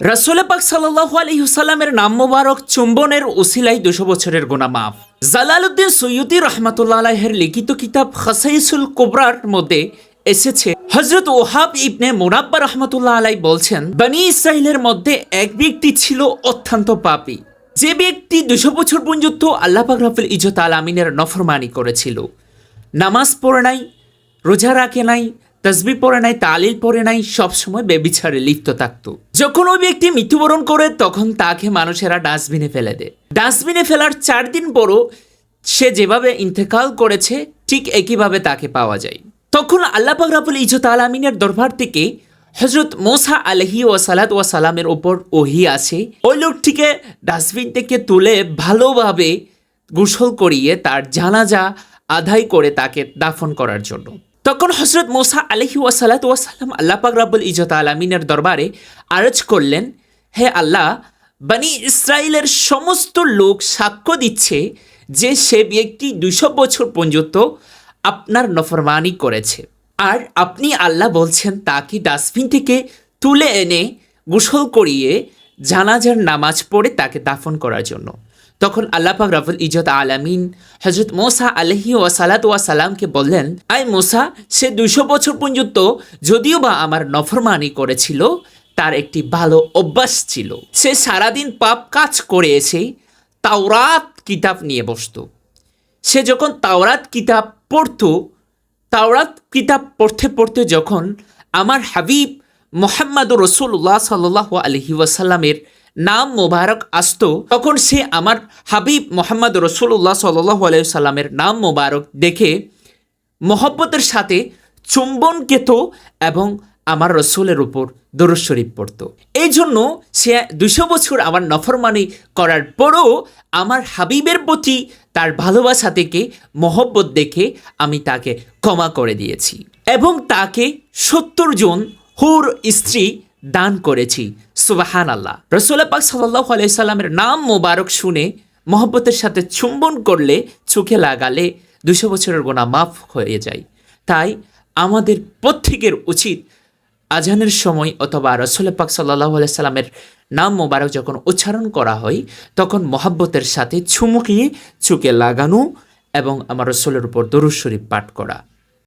রাসুল পাক সাল্লাহ আলহিহসাল্লামের নাম মোবারক চুম্বনের ওসিলাই দুশো বছরের গোনা মাফ। জালালউদ্দিন সৈয়দি রহমাতুল্লাহ আলাহের লিখিত কিতাব খাসাইসুল কোবরার মধ্যে এসেছে। হজরত ওহাব ইবনে মোরাব্বা রহমতুল্লাহ আলাই বলছেন, বানি ইসরায়েলের মধ্যে এক ব্যক্তি ছিল অত্যন্ত পাপী। যে ব্যক্তি দুশো বছর পর্যন্ত আল্লাহ পাক রাফুল ইজত আলামিনের নফরমানি করেছিল। নামাজ পড়ে নাই, রোজা রাখে নাই তসবি পরে নাই, তালিল পরে নাই সবসময় বেবিচারে লিপ্ত থাকতো। যখন ওই ব্যক্তি মৃত্যুবরণ করে, তখন তাকে মানুষেরা ডাস্টবিনে ফেলে দেয়। ডাস্টবিনে ফেলার চার দিন পরও সে যেভাবে ইন্তেকাল করেছে, ঠিক একইভাবে তাকে পাওয়া যায়। তখন আল্লাহ পাক রাবুল ইজত আলামিনের দরবার থেকে হজরত মোসা আলহি ও সালাত ও সালামের ওপর ওহি আছে ওই লোকটিকে ডাস্টবিন থেকে তুলে ভালোভাবে গোসল করিয়ে তার জানাজা আদায় করে তাকে দাফন করার জন্য। তখন হজরত মোসা আলহি ওয়াসালাত ওয়াসালাম আল্লাহ পাক রাব্বুল ইজত আলমিনের দরবারে আরজ করলেন, হে আল্লাহ, বানি ইসরায়েলের সমস্ত লোক সাক্ষ্য দিচ্ছে যে সে ব্যক্তি দুশো বছর পর্যন্ত আপনার নফরমানি করেছে। আর আপনি আল্লাহ বলছেন তাকে ডাস্টবিন থেকে তুলে এনে গোসল করিয়ে জানাজার নামাজ পড়ে তাকে দাফন করার জন্য? তখন আল্লাহ রাফুল ইজত আলামিন হজরত মোসা আলহি ওয়াসালাত ওয়া সালামকে বললেন আই মোসা, সে দুশো বছর পর্যন্ত যদিও বা আমার নফরমানি করেছিল, তার একটি ভালো অভ্যাস ছিল। সে সারাদিন পাপ কাজ করে এসে তাওরাত কিতাব নিয়ে বসতো। সে যখন তাওরাত কিতাব পড়তো, তাওরাত কিতাব পড়তে পড়তে যখন আমার হাবিব মোহাম্মদ রসুল্লাহ সাল্লাহ আলহি ওয়াসাল্লামের নাম মোবারক আসতো, তখন সে আমার হাবিব মোহাম্মদ রসুল্লাহ সাল্লাহ নাম মোবারক দেখে মোহব্বতের সাথে চুম্বন কেত এবং আমার রসুলের উপর দরুদ শরীফ পড়ত। এই জন্য সে দুশো বছর আমার নফরমানি করার পরও আমার হাবিবের প্রতি তার ভালোবাসা থেকে, মহব্বত দেখে আমি তাকে ক্ষমা করে দিয়েছি এবং তাকে সত্তর জন হুর স্ত্রী দান করেছি। সুবাহান আল্লাহ রসুল্লাহ পাক সাল্লাহ আলাইসাল্লামের নাম মোবারক শুনে মহব্বতের সাথে চুম্বন করলে, চোখে লাগালে দুশো বছরের গোনা মাফ হয়ে যায়। তাই আমাদের প্রত্যেকের উচিত আজানের সময় অথবা রসুল পাক সাল্লাহ সাল্লামের নাম মোবারক যখন উচ্চারণ করা হয়, তখন মহাব্বতের সাথে চুমুকিয়ে চুকে লাগানো এবং আমার রসুলের উপর দরুদ শরীফ পাঠ করা।